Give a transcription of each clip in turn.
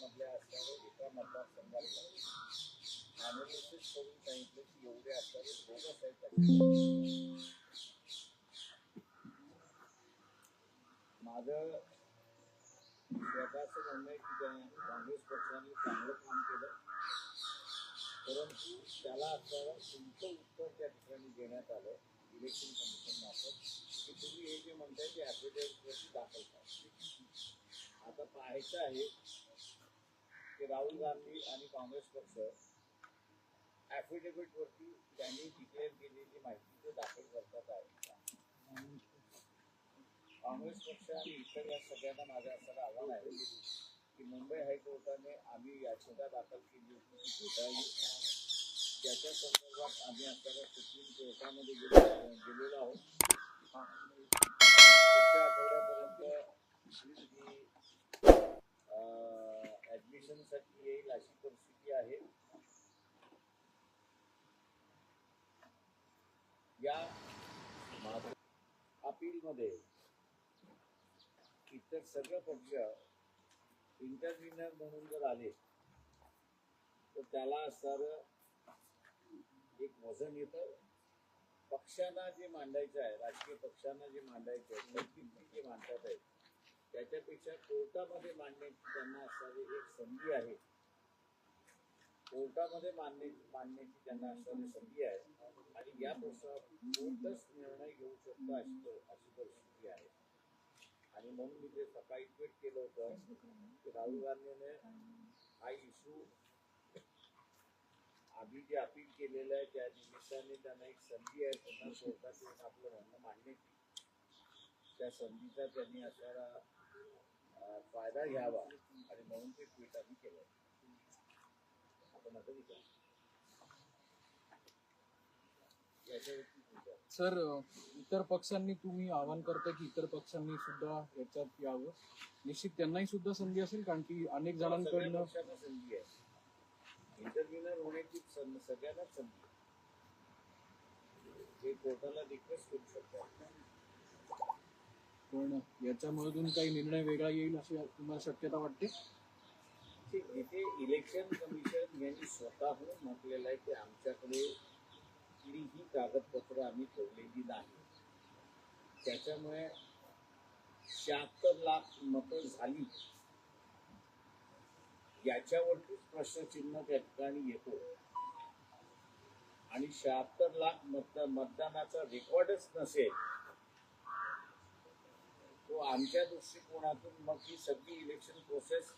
मधल्या असणारे एका मतदारसंघात अनालिसिस करून सांगितलं की एवढे असणारे बोगस आहेत त्याच्यात. माझं स्वतःचं म्हणणं आहे की काँग्रेस पक्षाने चांगलं काम केलं. परंतु त्याला असणारा तुमचं उत्तर त्या ठिकाणी देण्यात आलं इलेक्शन कमिशन मार्फत की तुम्ही हे जे म्हणताय ते ॲफिडेव्हिटवरती दाखल करा. आता पाहायचं आहे की राहुल गांधी आणि काँग्रेस पक्ष ऍफिडेव्हिट वरती त्यांनी डिक्लेअर केलेली माहिती ते दाखल करतात आहे. काँग्रेस पक्ष आणि इतर या सगळ्यांना माझं असं आव्हान आहे की मुंबई हायकोर्टाने आम्ही याचिका दाखल केली होती त्याच्या संदर्भात आम्ही आपल्याला सुप्रीम कोर्टामध्ये गेलेलो आहोत. पुढच्या आठवड्यापर्यंत ॲडमिशनसाठी येईल अशी परिस्थिती आहे. या अपीलमध्ये इतर सगळे पक्ष इंटरव्हिनर म्हणून जर आले तर त्याला असणारं एक वजन येतं. पक्षांना जे मांडायचं आहे राजकीय पक्षांना जे मांडायचं आहे नैतिक जे मांडतात आहेत त्याच्यापेक्षा कोर्टामध्ये मांडण्याची त्यांना असणारी एक संधी आहे. कोर्टामध्ये मांडण्याची मांडण्याची त्यांना असणारी संधी आहे. आणि या प्रश्नावर कोर्टच निर्णय घेऊ शकतो अशी अशी परिस्थिती आहे. आणि म्हणून मी ते सकाळी ट्विट केलं होतं की राहुल गांधीने हा इश्यू आम्ही जे अपील केलेलं आहे त्या निमित्ताने त्यांना एक संधी आहे. त्यांना कोर्टात येऊन आपलं म्हणणं मांडण्याची त्या संधीचा त्यांनी असणारा फायदा घ्यावा आणि म्हणून ते ट्विट आम्ही केलं आपण आता विचार. सर इतर पक्षांनी तुम्ही आवाहन करता की इतर पक्षांनी सुद्धा याच्यात यावं. निश्चित त्यांनाही सुद्धा संधी असेल कारण की अनेक जणांकडनं संधी आहे. इंटरव्ह्युनर होण्याची सगळ्यांनाच संधी. ते कोर्टाला रिक्वेस्ट करू शकतात. पण याच्यामधून काही निर्णय वेगळा येईल अशी तुम्हाला शक्यता वाटते? इथे इलेक्शन कमिशन यांनी स्वतःहून म्हटलेलं आहे की आमच्याकडे कुठलीही कागदपत्र आम्ही ठेवलेली नाही. त्याच्यामुळे शहात्तर लाख मतं झाली. याच्यावरतीच प्रश्नचिन्ह त्या ठिकाणी येतो. आणि शहात्तर लाख मत मतदानाचा रेकॉर्डच नसेल आमच्या दृष्टिकोनातून मग ही सगळी इलेक्शन प्रोसेस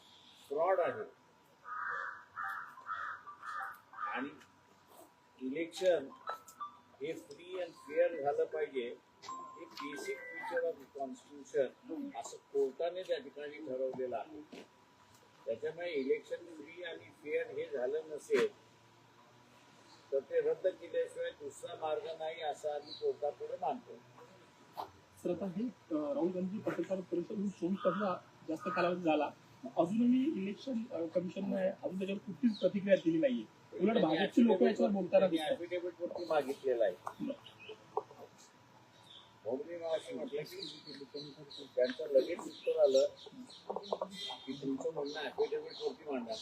फ्रॉड आहे. आणि इलेक्शन हे फ्री अँड फेअर झालं पाहिजे. हे बेसिक फीचर ऑफ कॉन्स्टिट्यूशन असं कोर्टाने त्या ठिकाणी ठरवलेलं आहे. त्याच्यामुळे इलेक्शन फ्री आणि फेअर हे झालं नसेल तर ते रद्द केल्याशिवाय दुसरा मार्ग नाही असा आम्ही कोर्ट तर आता हे राहुल गांधी पत्रकार परिषद चोवीस जास्त कालावधी झाला. अजूनही इलेक्शन कमिशन कमिशनने अजून त्याच्यावर कुठलीच प्रतिक्रिया दिली नाहीये. उलट भाजपची लोक याच्यावर बोलताना दिसतात. ऍफिडेव्हिट मागितलेला आहे त्यांचं लगेच उत्तर आलं की तुमचं म्हणणं ऍफिडेव्हिट वरती मांडा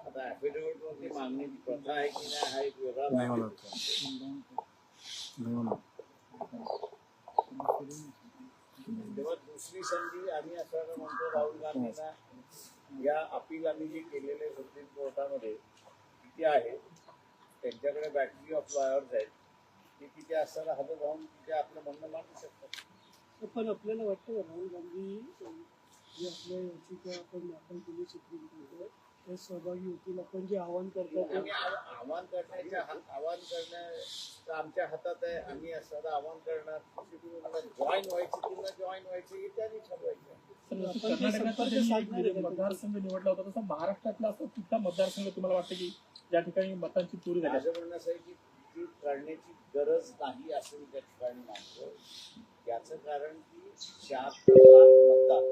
आता ऍफिडेव्हिट वरती मागण्याची प्रथा आहे की नाही हा एक वेगळा आहे. तेव्हा दुसरी संधी आम्ही असं म्हणतो राहुल गांधींना या अपील आम्ही जे केलेले सुप्रीम कोर्टामध्ये किती आहे. त्यांच्याकडे बॅटरी ऑफ लॉयर्स आहेत. ते तिथे असताना हजर राहून तिथे आपलं म्हणणं मांडू शकतात. पण आपल्याला वाटतं राहुल गांधी जे आपल्या याचिका आपण दाखल केली सुप्रीम कोर्टात त्यात सहभागी होतील. आपण जे आवाहन करतात आव्हान करण्याच्या हा- आव्हान करण्याचं आमच्या हातात आहे. आम्ही असं आव्हान करणार. जॉईन व्हायचे किंवा जॉईन व्हायचे हे त्यांनी ठरवायचं ते? मतदारसंघ निवडला होता तसा महाराष्ट्रातला असं कुठला मतदारसंघ तुम्हाला वाटतं की ज्या ठिकाणी मतांची चोरी झाली? माझं म्हणणं असं आहे की ती करण्याची गरज नाही असं मी त्या ठिकाणी मानतो याचं कारण की शहात्तर लाख मतदान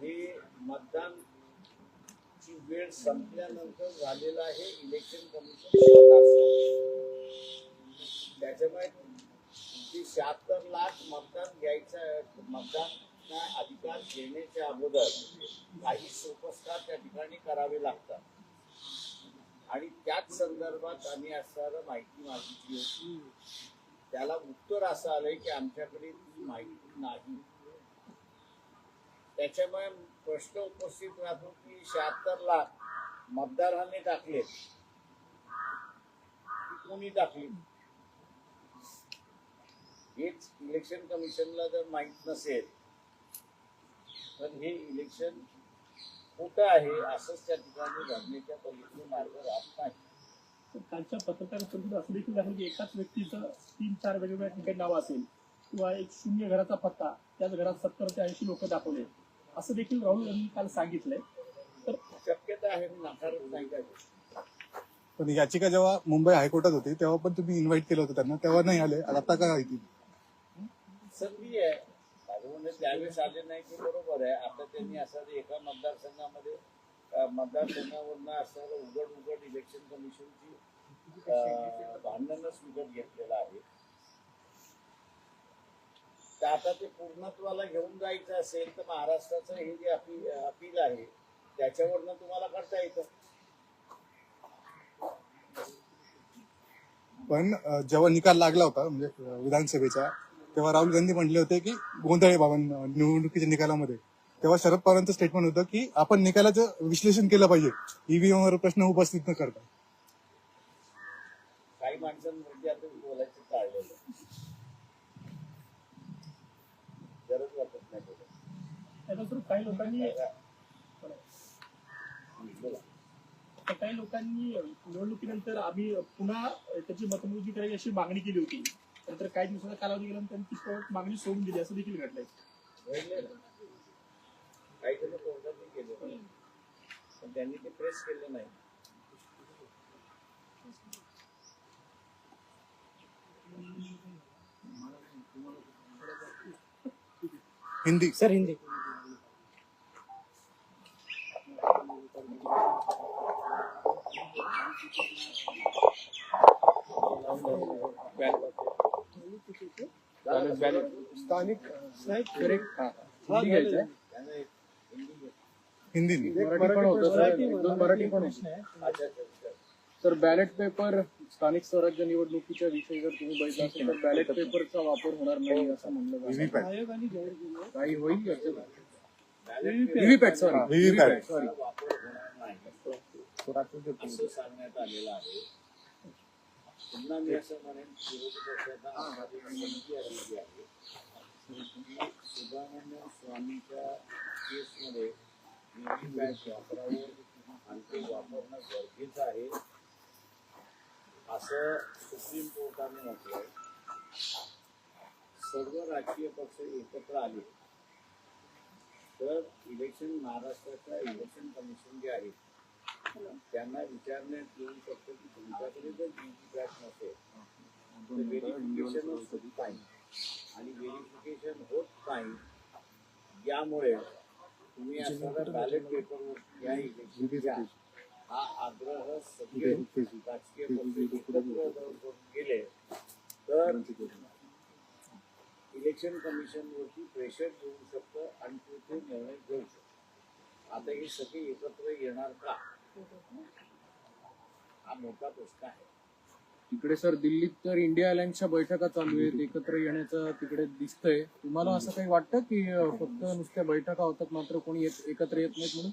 हे मतदान वेळ संपल्यानंतर झालेला आहे इलेक्शन कमिशन त्याच्यामुळे जी शहात्तर लाख मतदान घ्यायचं मतदान अधिकार घेण्याच्या अगोदर काही सोपस्कार त्या ठिकाणी करावे लागतात. आणि त्याच संदर्भात आम्ही असणारं माहिती मागितली होती त्याला उत्तर असं आलंय की आमच्याकडे ती माहिती नाही. त्याच्यामुळे प्रश्न उपस्थित राहतो की शहात्तर लाख मतदारांनी टाकले. कोणी टाकले? हेच इलेक्शन कमिशनला जर माहीत नसेल तर हे इलेक्शन खोटं आहे असंच त्या ठिकाणी घडण्याच्या पद्धतीने मार्ग राहत नाही. तर कालच्या पत्रकार परिषदेत असं देखील झालं की एकाच व्यक्तीचं तीन चार वेगवेगळ्या ठिकाणी नाव असेल किंवा एक शून्य घराचा पत्ता त्याच घरात सत्तर ते ऐंशी लोक दाखवले. असं देखील राहुल गांधी काल सांगितलंय. तर शक्यता आहे मी नाकारत नाही काय पण याचिका जेव्हा मुंबई हायकोर्टात होती तेव्हा पण तुम्ही इन्व्हाइट केलं होतं त्यांना तेव्हा नाही आले. आता का येतील संधी आहे. माझं म्हणणं त्यावेळेस आले नाही ते बरोबर आहे. आता त्यांनी असं एका मतदारसंघामध्ये मतदारसंघावरनं असणारं उघड उघड इलेक्शन कमिशनची भांडणच विकत घेतलेलं आहे आता ते पूर्णत्वाला घेऊन जायचं असेल तर महाराष्ट्राचं हे जे अपील अपील आहे त्याच्यावरनं तुम्हाला करता येतं. पण जेव्हा निकाल लागला होता म्हणजे विधानसभेचा तेव्हा राहुल गांधी म्हटले होते की गोंधळे बाबा निवडणुकीच्या निकालामध्ये. तेव्हा शरद पवारांचं स्टेटमेंट होतं की आपण निकालाचं विश्लेषण केलं पाहिजे. ईव्हीएम वर प्रश्न उपस्थित न करता. काही माणसांवरती आता बोलायचं टाळलेलं गरज वाटत नाही बोलायची. काही लोकांनी काही लोकांनी निवडणुकीनंतर आम्ही पुन्हा त्याची मतमोजणी करायची अशी मागणी केली होती नंतर काही दिवसाचा कालावधी गेल्यानंतर त्यांनी ती परत मागणी सोडून दिली असं देखील घडलंय. काही जण गेले. पण त्यांनी ते प्रेस केलं नाही हिंदी सर हिंदी स्थानिक करेक्ट हा हिंदी मराठी पण. तर बॅलेट पेपर स्थानिक स्वराज्य निवडणुकीच्या विषयी जर तुम्ही बघितलं असेल तर बॅलेट पेपरचा वापर होणार नाही असं म्हणलं जातं काही होईल व्हीव्हीपॅट सॉरी व्हीव्हीपॅट सॉरी असं सांगण्यात आलेलं आहे पुन्हा मी असं म्हणेन विरोधी पक्षाचा आहे की सुब्रमण्यम स्वामीच्या केसमध्ये व्हीव्हीपॅट वापरावं आणि ते वापरणं गरजेचं आहे असं सुप्रीम कोर्टाने म्हटलंय सर्व राजकीय पक्ष एकत्र आले तर इलेक्शन महाराष्ट्राच्या इलेक्शन कमिशन जे आहे त्यांना विचारण्यात येऊ शकतं की तुमच्याकडे जर बॅच नसेल तर व्हेरिफिकेशन होत नाही आणि व्हेरिफिकेशन होत नाही यामुळे तुम्ही असणारा बॅलेट पेपरवर या इलेक्शनच्या हा आग्रह सगळे राजकीय पक्ष गेले तर इलेक्शन कमिशनवरती प्रेशर येऊ शकतं आणि तो ते निर्णय घेऊ शकतो. आता हे सगळे एकत्र येणार का? हा मोठा प्रश्न आहे. तिकडे सर दिल्लीत तर इंडिया अलायन्सच्या बैठका चालू आहेत एकत्र येण्याचं तिकडे दिसतंय. तुम्हाला असं काही वाटतं की फक्त नुसत्या बैठका होतात मात्र कोणी येत- एकत्र येत नाहीत म्हणून?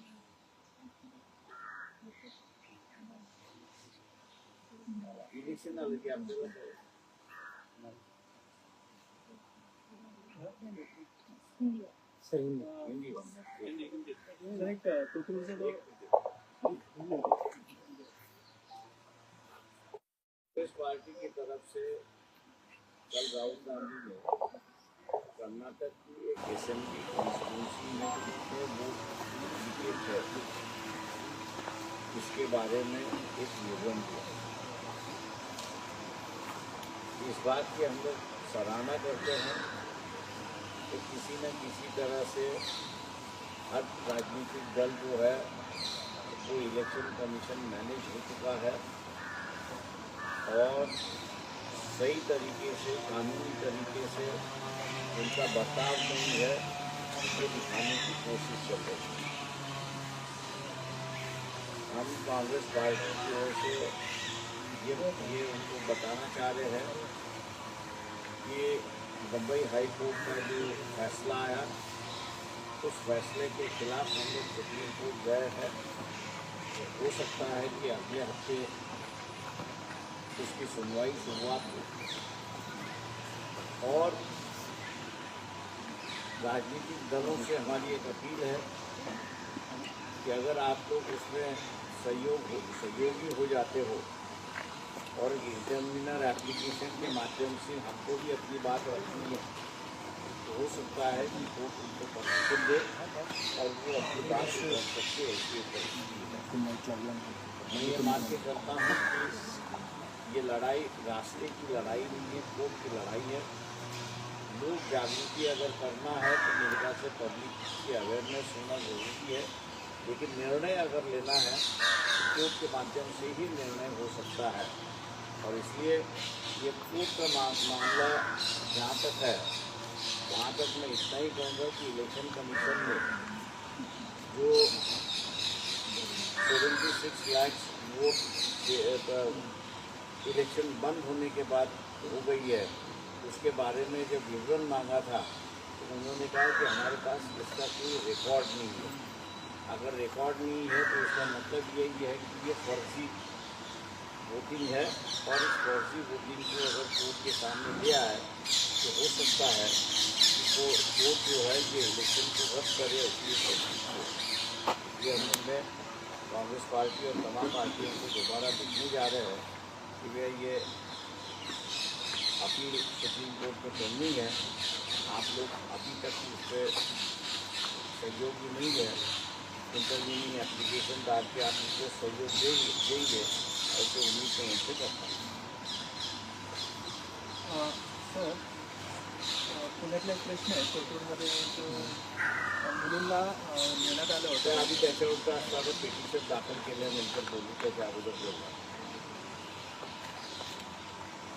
इलेक्शन आलं की आपल्याला कळेल. सर एक जो कांग्रेस पार्टी की तरफ़ से कल राहुल गांधी ने कर्नाटक की एक असेंबली कॉन्स्टिट्यूंसी में कितने वोट जीते थे, उसके बारे में एक विवरण दिया। इस बात की हम लोग सराहना करते हैं कि किसी न किसी तरह से हर राजनीतिक दल जो है, वो इलेक्शन कमीशन मैनेज हो चुका है। और सही तरीके से, कानूनी तरीके से उनका बर्ताव नहीं है दिखाने की कोशिश चल रही है। हम कांग्रेस पार्टी की ओर से ये ये उनको बताना चाह रहे हैं कि बम्बई हाई कोर्ट का जो फैसला आया, उस फैसले के खिलाफ हम लोग सुप्रीम कोर्ट गए हैं। हो सकता है कि अगले हफ़्ते उसकी सुनवाई शुरुआत हो और राजनीतिक दलों से हमारी एक अपील है कि अगर आप लोग उसमें सहयोग हो सहयोगी हो जाते हो और इंटरमिनर एप्लीकेशन के माध्यम से हमको भी अपनी बात रखनी है तो हो सकता है कि कोर्ट उनको परमिशन दे और वो अपनी बात रख सकते है। मैं ये मान के करता हूँ कि ये लड़ाई, रास्ते की लड़ाई नहीं है, कोर्ट की लड़ाई है। लोग जागृति अगर करना है तो मेरे से पब्लिक की अवेयरनेस होना ज़रूरी है। लेकिन निर्णय अगर लेना है तो कोर्ट के माध्यम से ही निर्णय हो सकता है। और इसलिए ये कोर्ट का मामला जहाँ तक है, वहाँ तक मैं इतना ही कहूँगा कि इलेक्शन कमीशन ने जो seventy six lakhs vote election बंद होने के बाद हो गई है। उसके बारे में जब विवरण मांगा था तो उन्होंने कहा कि हमारे पास इसका कोई रिकॉर्ड नहीं है। अगर रिकॉर्ड नहीं है तो इसका मतलब यही है कि ये फर्जी वोटिंग है और इस फर्जी वोटिंग को अगर कोर्ट के सामने ले आए तो हो सकता है कि वो कोर्ट जो है, ये इलेक्शन को रद्द करे अपनी फर्जी को हम लोग कांग्रेस पार्टी और तमाम पार्टियों को दोबारा लिखने जा रहे हैं। कि वे ये अपील सुप्रीम कोर्ट में करनी है। आप लोग अभी तक उस पर सहयोग भी नहीं है इंटरव्यूनिंग एप्लीकेशन डाल के आप उनको सहयोग देंगे देंगे। ऐसे उम्मीद मैं उनसे करता हूँ। सर पुण्यातला एक प्रश्न आहे. कोथरूडमध्ये जो अं, मुलींना नेण्यात आलं होतं. आधी त्याच्यावरचं असणारं पिटिशन दाखल केल्यानंतर बोलू त्याच्या अगोदर बोलणार